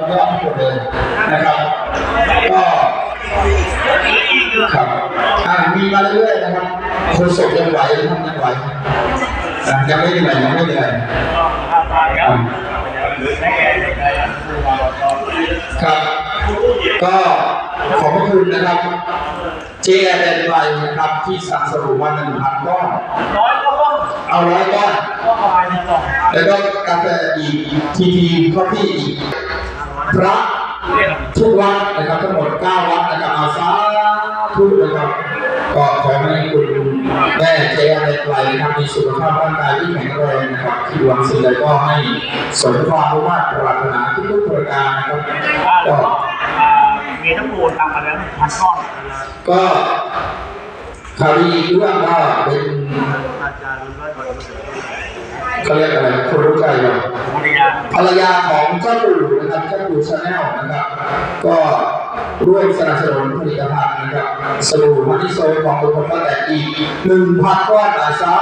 ยอดหมดเลยนะครับก็ครับอ่ามีมาเรื่อยๆนะครับคนศพยังไหวทำยังไหวยังไม่เหนื่อยยังไม่เหนื่อยอะครับ ก็ขอบพระคุณนะครับเจแดนไลนะครับที่สั่งสรุปวันหนึ่งพันก้อนร้อยก้องเอาร้อยก้อนแล้วก็กาแฟอีกทีทีคอฟฟี่อีก พระทุกวัดนะครับทั้งหมด 9 วัดนะครับอาสาธุกนะครับก็ขอให้คุณแม่เจอะไรไกลนะครับมีสุขภาพร่างกายที่แข็งแรงนะครับที่หวังสิ่งใดก็ให้สมความมุ่งมั่นปรารถนาทุกๆประการนะครับก็มีทั้งปูนทำมาแล้วพันก้อนก็ข่าวดีอีกเรื่องก็เป็นอาจารย์ร้อยกว่า เขาเรียกอะไรคนรู้ใจเราภรรยาภรรยาของเจ้าปู่นะครับเจ้าปู่ชาแนลนะครับ ก็ร่วมสนับสนุนผลิตภัณฑ์นะครับสบู่มันนี่โซนของบุคคลก็แต่อีกหนึ่งพันก้อนอาสา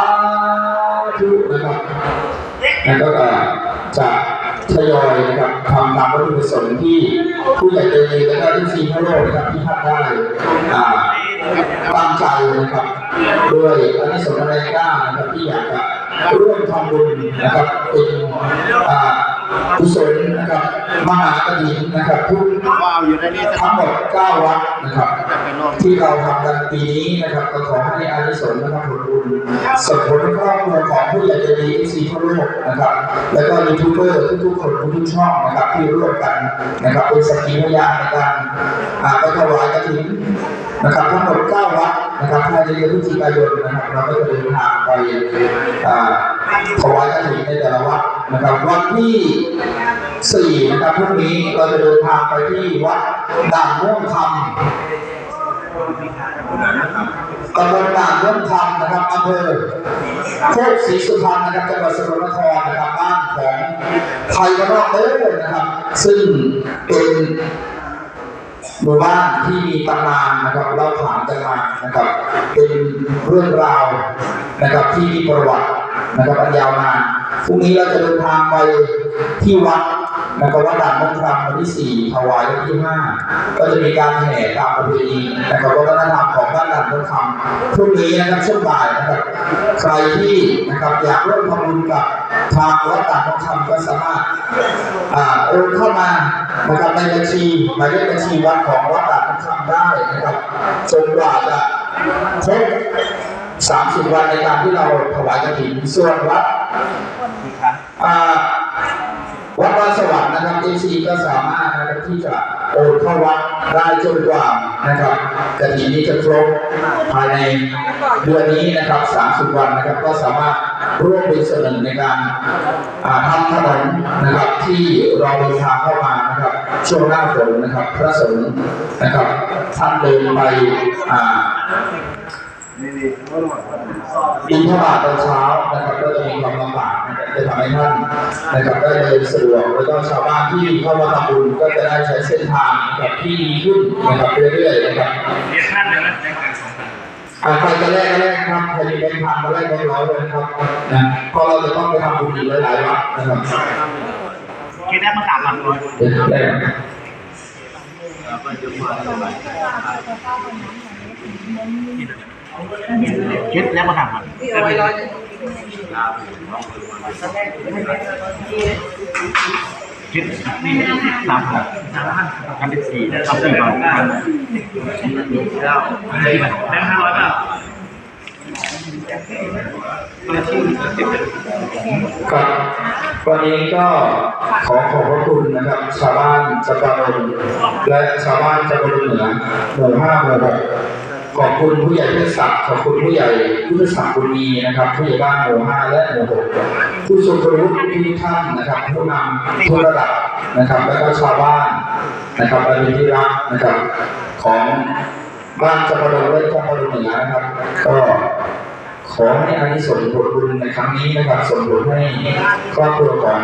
ธุนะครับแล้วก็จะทยอยนะครับทำตามวัตถุประสงค์ที่ผู้ใหญ่ใจดีและก็ที่ซีทั่วโลกนะครับที่ท่านได้อ่าตั้งใจนะครับด้วยอันนี้สมรายกล้านะครับที่อยากจะ ร่วมทำบุญนะครับเป็นอ่า กุศลนะครับมหากฐินนะครับทุกว้าวอยู่ในนี้สักทั้งหมด9วัดนะครับจะไปร่วมที่เราทำกันปีนี้นะครับก็ขอให้อานิสงส์นะครับผลบุญส่งผลให้ครอบครัวของผู้ใหญ่ใจดีซีทั่วโลกนะครับ แล้วก็ยูทูบเบอร์ทุกๆคนทุกๆช่องนะครับที่ร่วมกันนะครับเป็นสักขีพยานในการอ่าไปถวายกฐินนะครับทั้งหมด9วัดนะครับภายในเดือนพฤศจิกายนนะครับเราก็จะเดินทางไปอ่าถวายกฐินในแต่ละวัดนะครับวันที่4นะครับพรุ่งนี้เราจะเดินทางไปที่วัดด่านม่วงคำตำบลด่านร่วมธรรมนะครับอำเภอโคกศรีสุพรรณนะครับจังหวัดสกลนครนะครับบ้านของไทยกระรอกเด้อนะครับ ซึ่งเป็นหมู่บ้านที่มีตำนานนะครับเล่าขานกันมานะครับ เป็นเรื่องราวนะครับที่มีประวัติ นะครับอันยาวนานพรุ่งนี้เราจะเดินทางไปที่วัดนะครับวัดด่านมงคลวันที่สี่ถวายวันที่ห้าก็จะมีการแห่ตามประเพณีนะครับวัฒนธรรมของบ้านด่านมงคลพรุ่งนี้นะครับช่วงบ่ายนะครับใครที่นะครับอยากร่วมทำบุญกับทางวัดด่านมงคลก็สามารถอ่าโอนเข้ามานะครับในบัญชีหมายเลขบัญชีวัดของวัดด่านมงคลได้นะครับจนกว่าจะครบ 30วันในการที่เราถวายกฐินส่วนวัดอีกครั้งอ่าวัดราชสวรรค์นะครับเอซีก็สามารถนะครับที่จะโอนเข้าวัดได้จนกว่านะครับกฐินนี้จะครบภายในเดือนนี้นะครับ30วันนะครับก็สามารถร่วมเป็นส่วนหนึ่งในการอ่าทำถนนนะครับที่เราเดินทางเข้ามานะครับช่วงหน้าฝนนะครับ พระสงฆ์นะครับท่านเดินไปอ่า บินทบาทตอนเช้านะครับก็จะมีความลำบากนะครับจะทำให้ท่านนะครับได้เดินสะดวกแล้วก็ชาวบ้านที่เข้ามาทำบุญก็จะได้ใช้เส้นทางแบบที่ดีขึ้นนะครับเรื่อยๆนะครับเรียกท่านเลยนะแจ้งการสองพันอ่าใครจะแลกก็แลกครับใครมีแบงค์พันมาแลกแบงค์ร้อยเลยนะครับนะเพราะเราจะต้องไปทำบุญอีกหลายๆวัดนะครับคิดได้มาสามพันร้อยเดี๋ยวแลก คิดแล้วมาสามพันคิดนี่สามพันสามพันกันที่สี่ทำสี่พันเก้าเก้าแบงค์ห้าร้อยเปล่าครับวันนี้ก็ขอขอบพระคุณนะครับชาวบ้านจักรนนและชาวบ้านจักรนเหนือหมู่ห้าหมู่หก ขอบคุณผู้ใหญ่พุทธศักดิ์ขอบคุณผู้ใหญ่พุทธศักดิ์บุญมีนะครับผู้ใหญ่บ้านหมู่ห้าและหมู่หกผู้ทรงคุณวุฒิทุกท่านนะครับผู้นำทุกระดับนะครับ และก็ชาวบ้านนะครับและเป็นที่รักนะครับของบ้านจักรนนและจักรนเหนือนะครับ ก็ขอให้อานิสงส์ผลบุญในครั้งนี้นะครับส่งผลให้ครอบครัวของ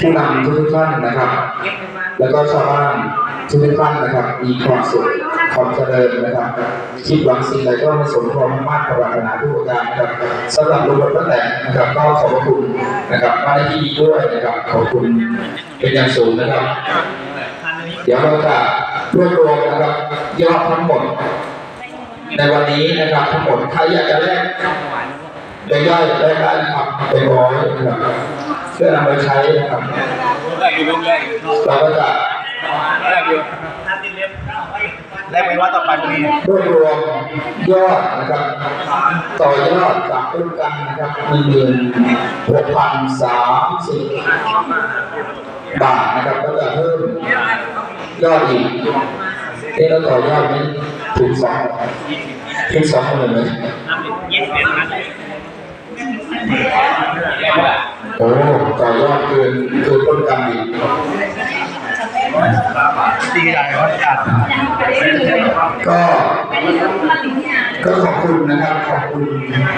ผู้นำทุกท่านนะครับ แล้วก็ชาวบ้านทุกท่านนะครับ มีความสุข ความเจริญนะครับ คิดหวังสิ่งใดก็ไม่สมความมุ่งมั่นปรารถนาทุกประการนะครับสำหรับลุงพลป้าแตนนะครับก็ขอบพระคุณนะครับมาในที่นี้ด้วยนะครับขอบคุณเป็นอย่างสูงนะครับ เดี๋ยวเราจะรวบรวมนะครับยอดทั้งหมด ในวันนี้นะครับทั้งหมดใครอยากจะแลกย่อยๆได้ได้นะครับเป็นร้อยนะครับเพื่อนำไปใช้นะครับแรกอยู่รุ่นแรกเราก็จะ แรกอยู่แรกเป็นว่าต่อไปพอดีรวบรวมยอดนะครับต่อยอดจากร่วมกันนะครับหนึ่งหมื่นหกพันสามสิบบาทนะครับก็จะเพิ่มยอดอีกเอ๊ะแล้วต่อยอดนี้ถึงสองถึงสองหมื่นไหมยี่สิบเอ็ดนะโอ้ต่อยอดเกินเกินต้นกันอีก ดีใจว่าจัดก็ก็ขอบคุณนะครับขอบคุณ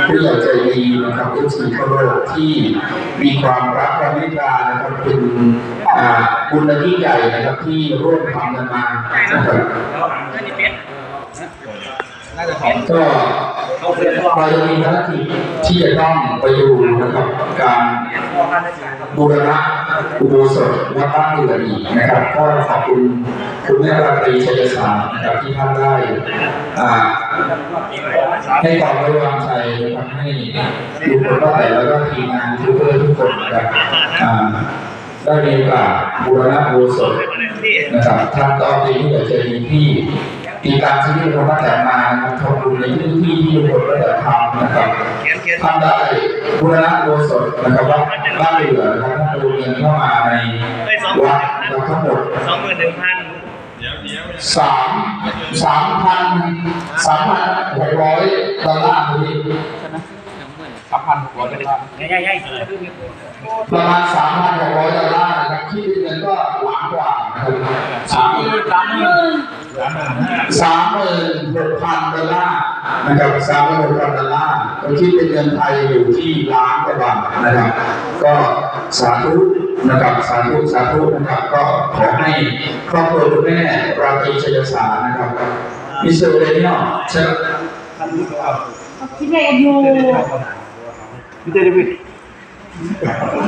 ผู้ใหญ่ใจดีนะครับเอฟซีทั่วโลกที่มีความรักความเมตตานะครับเป็นอ่าบุญและยิ่งใหญ่นะครับที่ร่วมทำกันมานะครับน่าจะสองก็เราจะมีภารกิจที่จะต้องไปดูนะครับการบูรณะ อุโบสถวัดบ้านเรืออีกนะครับ ก็ขอบคุณคุณแม่ราตรีชัยศาสตร์นะครับที่ท่านได้ให้ความไว้วางใจนะครับให้ทุกคนก็แต่แล้วก็ทีมงานทุกเพื่อนทุกคนนะครับได้มีโอกาสบูรณะอุโบสถนะครับท่านก็เป็นผู้ใหญ่ใจดีที่ ติดตามชีวิตเราตั้งแต่มานะครับทำบุญในพื้นที่ที่ทุกคนก็จะทำนะครับท่านได้บูรณะอุโบสถนะครับว่าบ้านเรือนนะครับท่านโอนเงินเข้ามาในวัดนะครับทั้งหมดสองหมื่นหนึ่งพันสามสามพันสามพันหกร้อยดอลลาร์พอดีสามพันหัวไปเลยใหญ่ใหญ่ประมาณสามพันหกร้อยดอลลาร์นะครับที่เป็นเงินก็หลังกว่านะครับสามสามหมื่น สามหมื่นหกพันดอลลาร์นะครับสามหมื่นหกพันดอลลาร์ก็คิดเป็นเงินไทยอยู่ที่ล้านกว่าบาทนะครับ ก็สาธุนะครับสาธุสาธุนะครับ ก็ขอให้ครอบครัวคุณแม่ราตรีชัยสารนะครับมิสเตอร์เรเนียลเชิญพี่เดชอยู่พี่เจเดวิด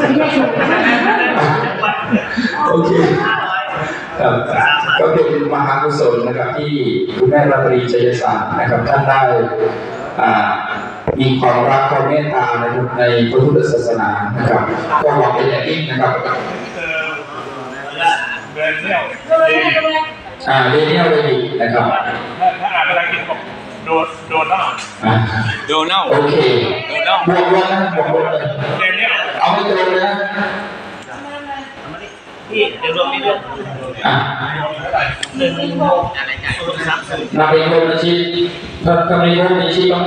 พี่เดชอยู่โอเค ครับก็เป็นมหากุศลนะครับที่คุณแม่ราตรีชัยศาสตร์นะครับท่านได้อ่ามีความรักความเมตตานะครับในพระพุทธศาสนานะครับก็หวังเป็นอย่างยิ่งนะครับเดินเที่ยวอ่าเรียนเนี่ยเลยดีนะครับถ้าอ่านอะไรกินบอกโดนโดนเน่าอ่าโดนเน่าโอเคบวกลบนะบวกลบเลยเดินเนี่ยเอาไม่ตรงเลยนะ ที่เดี๋ยวรวมนี่ด้วยอ่าหนึ่งหกอะไรจ่ายสามสิบนำไปลงในชีพถ้าถ้าไม่ลงในชีพต้อง